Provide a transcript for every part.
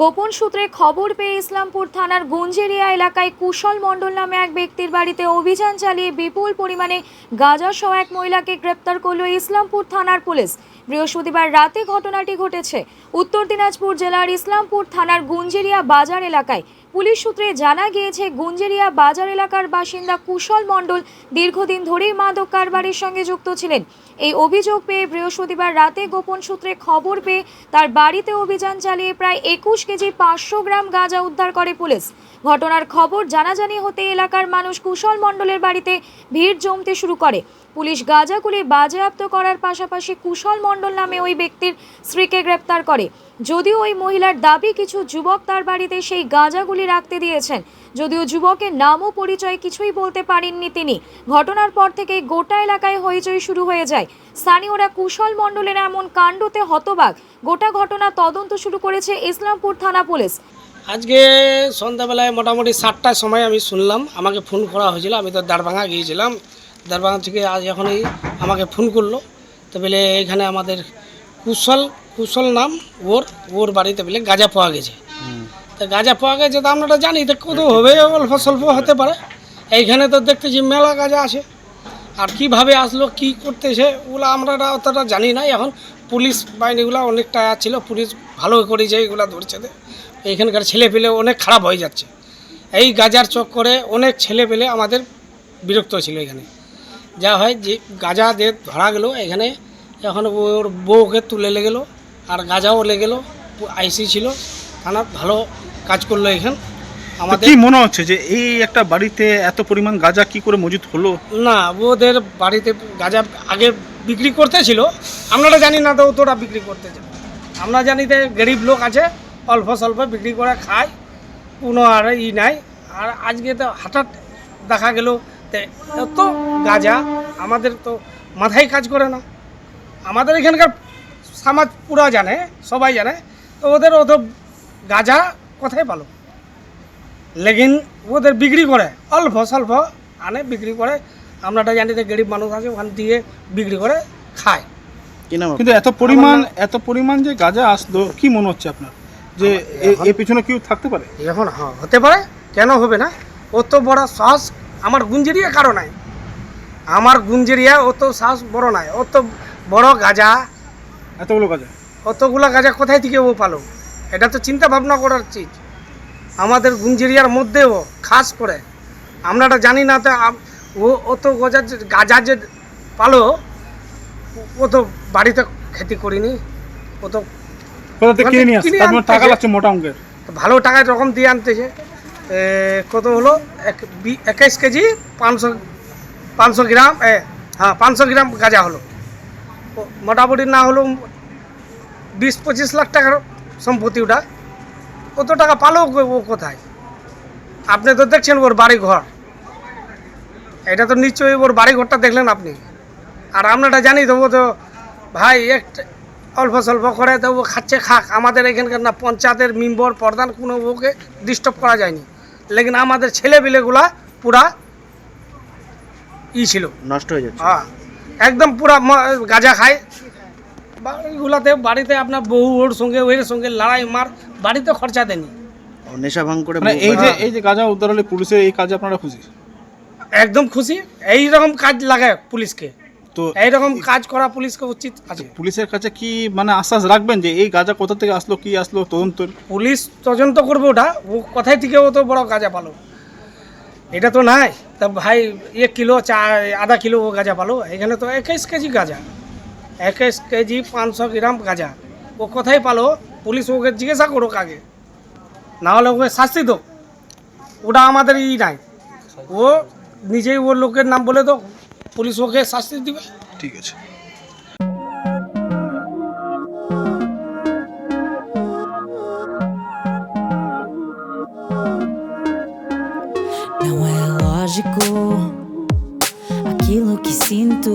গোপন সূত্রে খবর পেয়ে ইসলামপুর থানার গুঞ্জেরিয়া এলাকায় কুশল মণ্ডল নামে এক ব্যক্তির বাড়িতে অভিযান চালিয়ে বিপুল পরিমাণে গাঁজা সহ এক মহিলাকে গ্রেপ্তার করল ইসলামপুর থানার পুলিশ। বৃহস্পতিবার রাতে ঘটনাটি ঘটেছে। উত্তর দিনাজপুর জেলার ইসলামপুর থানার গুঞ্জেরিয়া বাজার এলাকায় পুলিশ সূত্রে জানা গিয়েছে, গুঞ্জেরিয়া বাজার এলাকার বাসিন্দা কুশল মণ্ডল দীর্ঘদিন ধরেই মাদক কারবারের সঙ্গে যুক্ত ছিলেন। এই অভিযোগ পেয়ে বৃহস্পতিবার রাতে গোপন সূত্রে খবর পেয়ে তার বাড়িতে অভিযান চালিয়ে প্রায় একুশ কেজি পাঁচশো গ্রাম গাঁজা উদ্ধার করে পুলিশ। ঘটনার খবর জানাজানি হতে এলাকার মানুষ কুশল মণ্ডলের বাড়িতে ভিড় জমতে শুরু করে। পুলিশ গাঁজাগুলি বাজেয়াপ্ত করার পাশাপাশি কুশল মণ্ডল নামে ওই ব্যক্তির স্ত্রীকে গ্রেপ্তার করে। যদিও ওই মহিলার দাবি, কিছু যুবক তার বাড়িতে সেই গাঁজাগুলি রাখতে দিয়েছেন। যদিও যুবকের নাম ও পরিচয় কিছুই বলতে পারেননি তিনি। ঘটনার পর থেকে গোটা এলাকায় হইচই শুরু হয়ে যায়। স্থানীয়রা কুশল মণ্ডলের এমন কাণ্ডতে হতবাক। গোটা ঘটনা তদন্ত শুরু করেছে ইসলামপুর থানা পুলিশ। আজকে সন্ধ্যাবেলায় মোটামুটি সাতটার সময় আমি শুনলাম আমাকে ফোন করা হয়েছিল আমি তো দারভাঙা গিয়েছিলাম। দারভাঙা থেকে আজ এখনই আমাকে ফোন করল। তো বলে এখানে আমাদের কুশল কুশল নাম ওর ওর বাড়িতে বলে গাঁজা পাওয়া গেছে। তো গাঁজা পাওয়া গেছে তো আমরা জানি, তো কত হবে? অল্প স্বল্প হতে পারে। এইখানে তো দেখতেছি মেলা গাঁজা আছে। আর কীভাবে আসলো, কি করতেছে, ওগুলো আমরা অতটা জানি না। এখন পুলিশ বাহিনীগুলো অনেকটা ছিল, পুলিশ ভালো করেছে এগুলো ধরছে। এইখানকার ছেলে পেলে অনেক খারাপ হয়ে যাচ্ছে। এই গাজার চক্করে অনেক ছেলে পেলে আমাদের বিরক্ত ছিল এখানে। যা হয় যে গাজা দিয়ে ধরা গেল, এখানে এখন ওর বউকে তুলে লেগেলো আর গাজাও লেগেলো আইসি ছিল। থানা ভালো কাজ করল এখান। আমাদের কি মনে হচ্ছে যে এই একটা বাড়িতে এত পরিমাণ গাঁজা কি করে মজুত হলো? না ওদের বাড়িতে গাঁজা আগে বিক্রি করতে ছিল। আমরা জানি না তো তোরা বিক্রি করতেছে আমরা জানি যে গরিব লোক আছে অল্প স্বল্প বিক্রি করে খায় কোনো আর ই নাই। আর আজকে তো হঠাৎ দেখা গেল তে এত গাঁজা আমাদের তো মাথায় কাজ করে না। আমাদের এখানকার সমাজ পুরা জানে সবাই জানে। তো ওদের অত গাঁজা কোথায় পালো। লেকিন ওদের বিক্রি করে অল্প স্বল্প আনে বিক্রি করে। আমরা তো জানি যে গরিব মানুষ আছে ওখান দিয়ে বিক্রি করে খায়। কিন্তু এত পরিমাণ এত পরিমাণ যে গাঁজা আসলো কি মনে হচ্ছে আপনার? যে এ- এর পিছনে কেউ থাকতে পারে? এখন হ্যাঁ হতে পারে কেন হবে না? অত বড় সাহস আমার গুঞ্জেরিয়া কারও নাই। আমার গুঞ্জেরিয়া অত সাহস বড় নাই। অত বড় গাজা এতগুলো গাঁজা? অতগুলো গাজা কোথায় থেকে ও পালো? এটা তো চিন্তা ভাবনা করার চিজ। আমাদের গুঞ্জেরিয়ার মধ্যেও খাস করে। আমরা এটা জানি না তো ও অত গজা যে- গাজা যে পালো ও- তো বাড়িতে খেতি করিনি। ও তো কোথা থেকে কিনে নিয়ে আসছে? কিনে মানে টাকা আনতেছে। লাগছে মোটা অঙ্কের। ভালো টাকায় রকম দিয়ে আনতেছে। কত হলো? এক একাইশ কেজি পাঁচশো পাঁচশো গ্রাম হ্যাঁ পাঁচশো গ্রাম গাঁজা হলো। মোটামুটি না হলো বিশ পঁচিশ লাখ টাকার সম্পত্তি ওটা কত টাকা পালো ও- কোথায়? আপনি তো দেখছেন ওর বাড়ি ঘর এটা তো নিশ্চয়ই ওর বাড়ি ঘরটা দেখলেন আপনি। আর আপনারা জানি তো ও তো ভাই এক অল্প স্বল্প করে তো ও খাচ্ছে খাক। আমাদের এখানকার না পঞ্চায়েতের মেম্বর প্রধান কোনো ওকে ডিস্টার্ব করা যায়নি। লেকিন আমাদের ছেলেপিলেগুলা পুরা ই ছিল। নষ্ট হয়ে যাচ্ছে। হ্যাঁ একদম পুরা গাঁজা খায়। বাড়িগুলাতে বাড়িতে আপনার বউ ওর সঙ্গে ওর সঙ্গে লড়াই মার বাড়িতে খরচা দেনি ও নেশা ভাঙ করে মানে এই যে। এই যে গাঁজা উদ্ধার হলে পুলিশের এই কাজে আপনারা খুশি? একদম খুশি। এই রকম কাজ লাগে পুলিশকে। তো এই রকম কাজ করা পুলিশকে উচিত আছে পুলিশের কাছে কি মানে আশ্বাস রাখবেন যে এই গাঁজা কোথা থেকে আসলো কি আসলো তদন্ত? পুলিশ তদন্ত করবে ওটা। ও কোথায় থেকে ও তো বড় গাঁজা পালো। এটা তো নাই। তা ভাই এক কিলো চা আধা কিলো ও গাঁজা পালো। এখানে তো একাইশ কেজি গাঁজা। একাইশ কেজি পাঁচশো গ্রাম গাঁজা। ও কোথায় পালো পুলিশ ওকে জিজ্ঞাসা করুক আগে। না হলে ওকে শাস্তি দো ওটা আমাদের ই নাই ও নিজেই ওর লোকের নাম বলে তো পুলিশ ওকে শাস্তি দিবে। ঠিক আছে। Não é lógico aquilo que sinto.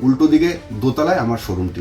উল্টো দিকে দোতলায় আমার শোরুমটি